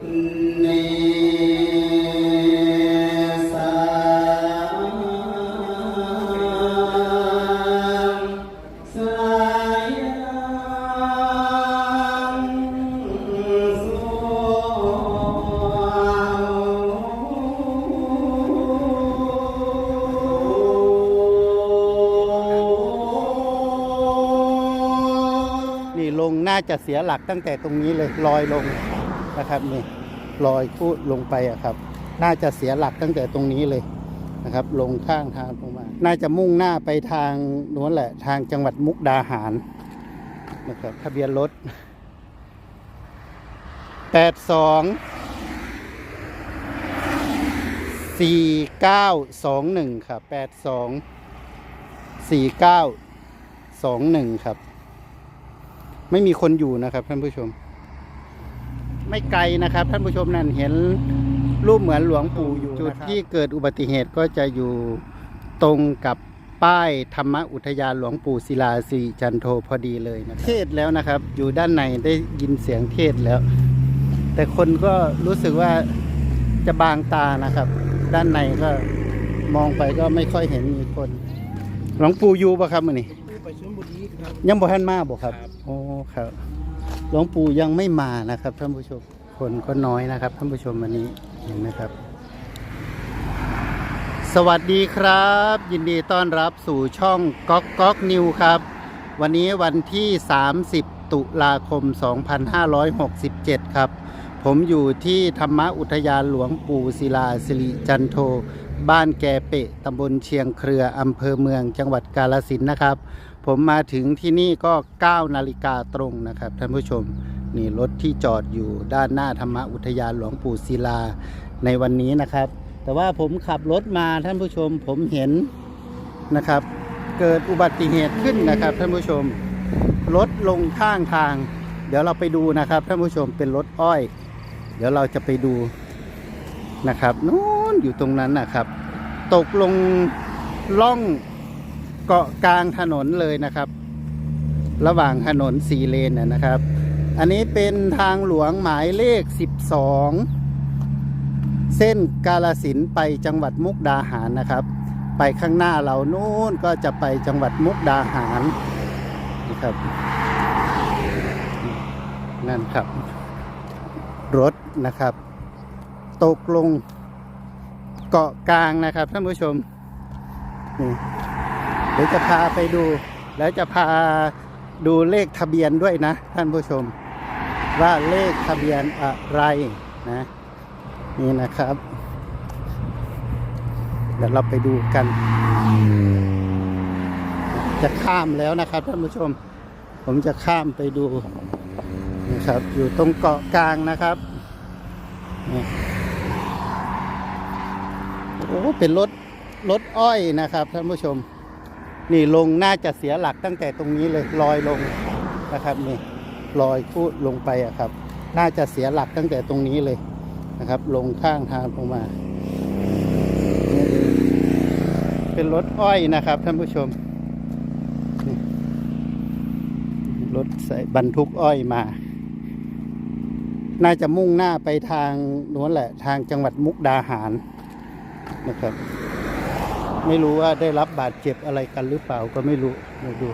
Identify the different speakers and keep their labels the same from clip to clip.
Speaker 1: นี่ลงน่าจะเสียหลักตั้งแต่ตรงนี้เลยลอยลง นะครับนี่ลอยคูดลงไปอะครับ น่าจะเสียหลักตั้งแต่ตรงนี้เลยนะครับ ลงข้างทางลงมา น่าจะมุ่งหน้าไปทางนู้นแหละ ทางจังหวัดมุกดาหารนะครับทะเบียนรถแปดสองสี่เก้าสองหนึ่งครับแปดสองสี่เก้าสองหนึ่งครับ ไม่มีคนอยู่นะครับท่านผู้ชม ไม่ไกลนะครับ ท่านผู้ชมนั่นเห็นรูปเหมือนหลวงปู่อยู่จุดที่เกิดอุบัติเหตุก็จะอยู่ตรงกับป้ายธรรมอุทยานหลวงปู่ศิลาสิริจันโทพอดีเลยนะเทศแล้วนะครับ อยู่ด้านในได้ยินเสียงเทศแล้ว แต่คนก็รู้สึกว่าจะบางตานะครับ ด้านในก็มองไปก็ไม่ค่อยเห็นมีคน หลวงปู่อยู่ปะครับมื่อนี้
Speaker 2: ไปชลบุรีครับ
Speaker 1: ยังบ่ทันมาบ่ครับ
Speaker 2: ครับ
Speaker 1: โอ้ครับ หลวงปู่ยังไม่มานะครับท่านผู้ชมคนก็น้อยนะครับท่านผู้ชมวันนี้เห็นไหมครับ สวัสดีครับ ยินดีต้อนรับสู่ช่องก๊อกก๊อกนิวครับ วันนี้วันที่ 30 ตุลาคม 2567 ครับ ผมอยู่ที่ธรรมอุทยานหลวงปู่ศิลาสิริจันโทบ้านแกเปะตำบลเชียงเครืออำเภอเมืองจังหวัดกาลสินนะครับ ผมมาถึงที่นี่ก็ 9 นาฬิกาตรงนะครับ ท่านผู้ชมนี่รถที่จอดอยู่ด้านหน้าธรรมอุทยานหลวงปู่ศิลาในวันนี้นะครับ แต่ว่าผมขับรถมาท่านผู้ชมผมเห็นนะครับ เกิดอุบัติเหตุขึ้นนะครับ ท่านผู้ชมรถลงข้างทาง เดี๋ยวเราไปดูนะครับ ท่านผู้ชมเป็นรถอ้อย เดี๋ยวเราจะไปดูนะครับนู้นอยู่ตรงนั้นนะครับ ตกลงล่อง เกาะกลางถนนเลยนะครับ ระหว่างถนนสี่เลนนะครับ อันนี้เป็นทางหลวงหมายเลข 12 เส้นกาลสินไปจังหวัดมุกดาหารนะครับ ไปข้างหน้าเรานู้นก็จะไปจังหวัดมุกดาหารนะครับนั่นครับ รถนะครับ ตกลงเกาะกลางนะครับท่านผู้ชมนี่ ดี๋ยวจะพาไปดู แล้วจะพาดูเลขทะเบียนด้วยนะ ท่านผู้ชม ว่าเลขทะเบียนอะไรนะนี่นะครับ เดี๋ยวเราไปดูกัน จะข้ามแล้วนะครับท่านผู้ชม ผมจะข้ามไปดูนะครับ อยู่ตรงเกาะกลางนะครับนี่โอ้เป็นรถรถอ้อยนะครับท่านผู้ชม นี่ลงน่าจะเสียหลักตั้งแต่ตรงนี้เลยลอยลงนะครับนี่ลอยคูดลงไปอะครับ น่าจะเสียหลักตั้งแต่ตรงนี้เลยนะครับ ลงข้างทางลงมา เป็นรถอ้อยนะครับท่านผู้ชมรถใส่บรรทุกอ้อยมา น่าจะมุ่งหน้าไปทางนู้นแหละ ทางจังหวัดมุกดาหารนะครับ ไม่รู้ว่าได้รับบาดเจ็บอะไรกันหรือเปล่าก็ไม่รู้มาดู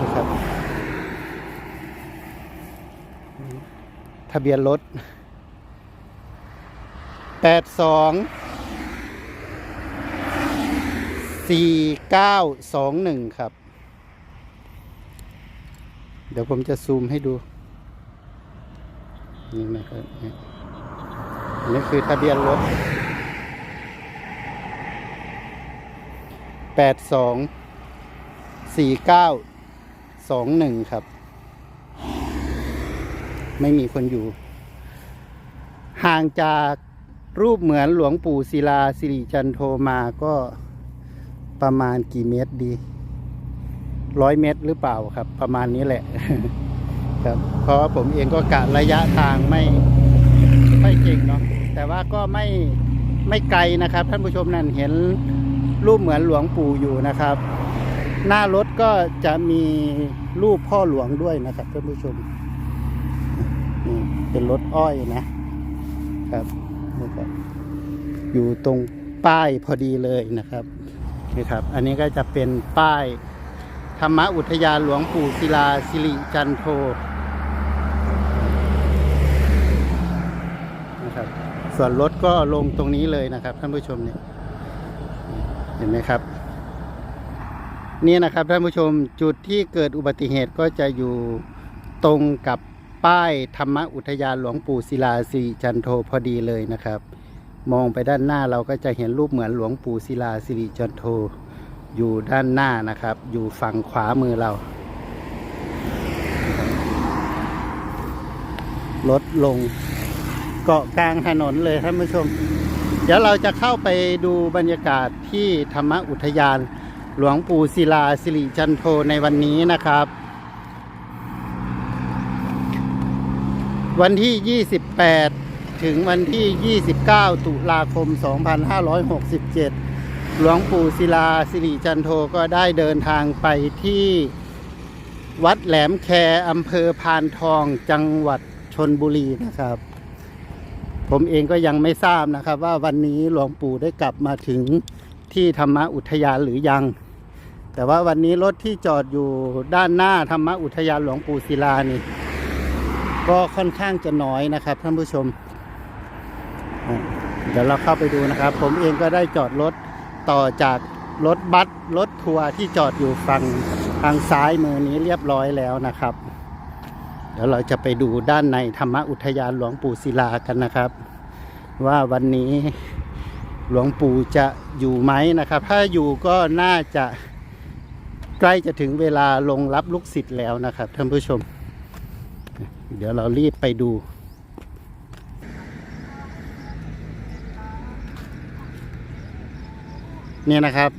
Speaker 1: นะครับทะเบียนรถแปดสองสี่เก้าสองหนึ่งครับ เดี๋ยวผมจะซูมให้ดู นี่นะครับนี่นี่คือทะเบียนรถ แปดสองสี่เก้าสองหนึ่งครับ ไม่มีคนอยู่ ห่างจากรูปเหมือนหลวงปู่ศิลาสิริจันโทมาก็ประมาณกี่เมตรดีร้อยเมตรหรือเปล่าครับ ประมาณนี้แหละ ครับ เพราะว่าผมเองก็กะระยะทางไม่ไม่เก่งเนาะแต่ว่าก็ไม่ไม่ไกลนะครับ ท่านผู้ชมนั่นเห็น รูปเหมือนหลวงปู่อยู่นะครับ หน้ารถก็จะมีรูปพ่อหลวงด้วยนะครับท่านผู้ชมนี่เป็นรถอ้อยนะครับนี่ครับอยู่ตรงป้ายพอดีเลยนะครับนี่ครับ อันนี้ก็จะเป็นป้ายธรรมอุทยานหลวงปู่ศิลาสิริจันโทนะครับส่วนรถก็ลงตรงนี้เลยนะครับท่านผู้ชมเนี่ย เห็นไหมครับ นี่นะครับท่านผู้ชมจุดที่เกิดอุบัติเหตุก็จะอยู่ตรงกับป้ายธรรมอุทยานหลวงปู่ศิลาสิริจันโทพอดีเลยนะครับ มองไปด้านหน้าเราก็จะเห็นรูปเหมือนหลวงปู่ศิลาสิริจันโทอยู่ด้านหน้านะครับ อยู่ฝั่งขวามือเรารถลงเกาะกลางถนนเลยท่านผู้ชม เดี๋ยวเราจะเข้าไปดูบรรยากาศที่ธรรมอุทยานหลวงปู่ศิลาสิริจันโทในวันนี้นะครับ วันที่ 28 ถึงวันที่ 29 ตุลาคม 2567 หลวงปู่ศิลาสิริจันโทก็ได้เดินทางไปที่วัดแหลมแคอำเภอพานทองจังหวัดชนบุรีนะครับ ผมเองก็ยังไม่ทราบนะครับ ว่าวันนี้หลวงปู่ได้กลับมาถึงที่ธรรมอุทยานหรือยัง แต่ว่าวันนี้รถที่จอดอยู่ด้านหน้าธรรมอุทยานหลวงปู่ศิลานี่ ก็ค่อนข้างจะน้อยนะครับท่านผู้ชม เดี๋ยวเราเข้าไปดูนะครับ ผมเองก็ได้จอดรถต่อจากรถบัสรถทัวร์ที่จอดอยู่ฝั่งทางซ้ายมือนี้เรียบร้อยแล้วนะครับ เดี๋ยวเราจะไปดูด้านในธรรมอุทยานหลวงปู่ศิลากันนะครับ ว่าวันนี้หลวงปู่จะอยู่ไหมนะครับ ถ้าอยู่ก็น่าจะใกล้จะถึงเวลาลงรับลูกศิษย์แล้วนะครับท่านผู้ชม เดี๋ยวเรารีบไปดูเนี่ยนะครับ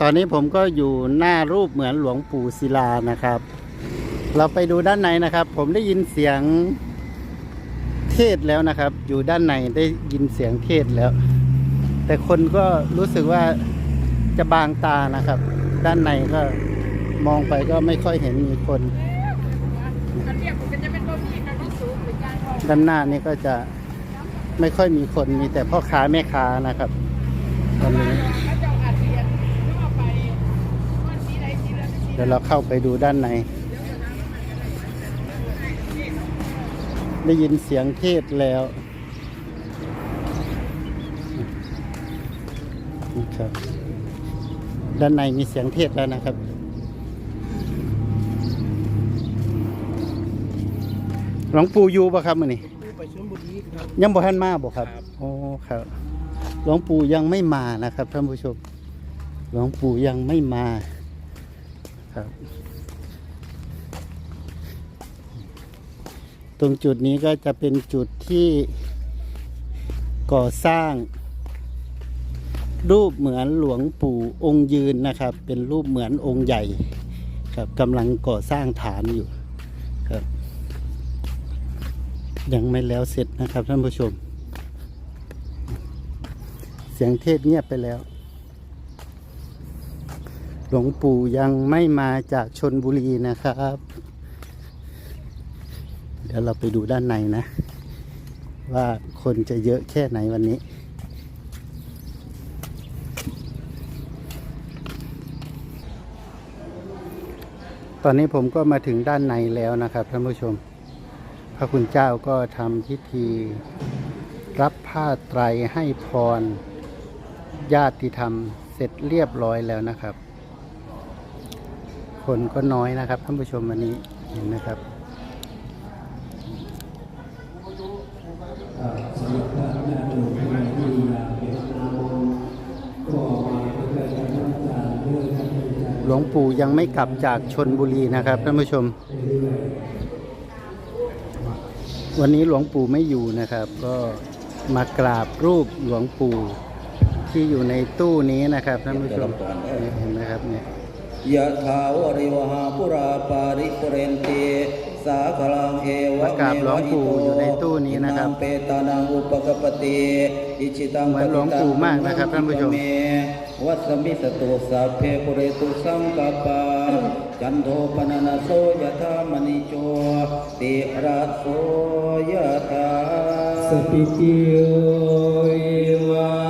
Speaker 1: ตอนนี้ผมก็อยู่หน้ารูปเหมือนหลวงปู่ศิลานะครับ เราไปดูด้านในนะครับ ผมได้ยินเสียงเทศแล้วนะครับ อยู่ด้านในได้ยินเสียงเทศแล้ว แต่คนก็รู้สึกว่าจะบางตานะครับ ด้านในก็มองไปก็ไม่ค่อยเห็นมีคนด้านหน้านี่ก็จะไม่ค่อยมีคนมีแต่พ่อค้าแม่ค้านะครับตอนนี้
Speaker 2: เดี๋ยวเรา
Speaker 1: เข้าไปดูด้านใน ได้ยินเสียงเทศแล้วนะครับด้านในมีเสียงเทศแล้วนะครับ หลวงปู่อยู่ปะครับมื่อนี้
Speaker 3: ไปชลบุรีครับ
Speaker 1: ยังบ่ทันมาบ่ครับ
Speaker 3: ครับ
Speaker 1: โอ้ครับ หลวงปู่ยังไม่มานะครับท่านผู้ชม หลวงปู่ยังไม่มาครับ ตรงจุดนี้ก็จะเป็นจุดที่ก่อสร้าง รูปเหมือนหลวงปู่องค์ยืนนะครับ เป็นรูปเหมือนองค์ใหญ่ครับกำลังก่อสร้างฐานอยู่ครับ ยังไม่แล้วเสร็จนะครับท่านผู้ชม เสียงเทศเงียบไปแล้ว หลวงปู่ยังไม่มาจากชนบุรีนะครับ เดี๋ยวเราไปดูด้านในนะ ว่าคนจะเยอะแค่ไหนวันนี้ ตอนนี้ผมก็มาถึงด้านในแล้วนะครับท่านผู้ชม พระคุณเจ้าก็ทำพิธีรับผ้าไตรให้พร ญาติธรรมเสร็จเรียบร้อยแล้วนะครับ คนก็น้อยนะครับท่านผู้ชมวันนี้เห็นนะครับ หลวง ปู่ยังไม่กลับจากชนบุรีนะครับท่านผู้ชม วันนี้หลวงปู่ไม่อยู่นะครับ ก็มากราบรูปหลวงปู่ที่อยู่ในตู้นี้นะครับท่านผู้ชมเนี่ยเห็นไหมครับเนี่ย
Speaker 4: ยะถาวริวหาปุราปาริปุเรนติสาคลังเอวะ
Speaker 1: มากราบหลวงปู่อยู่ในตู้นี้นะครับ
Speaker 4: อิมังเปตานังอุปกปปติอิชิตัง
Speaker 1: เหมือนหลวงปู่มากนะครับท่านผู้ชม
Speaker 4: เม วัสมิสตุสัพเพปุเรตุสังกปาจันโทปนานโสยธามณิโจติระโสยธา
Speaker 3: สปิติโยวัจจั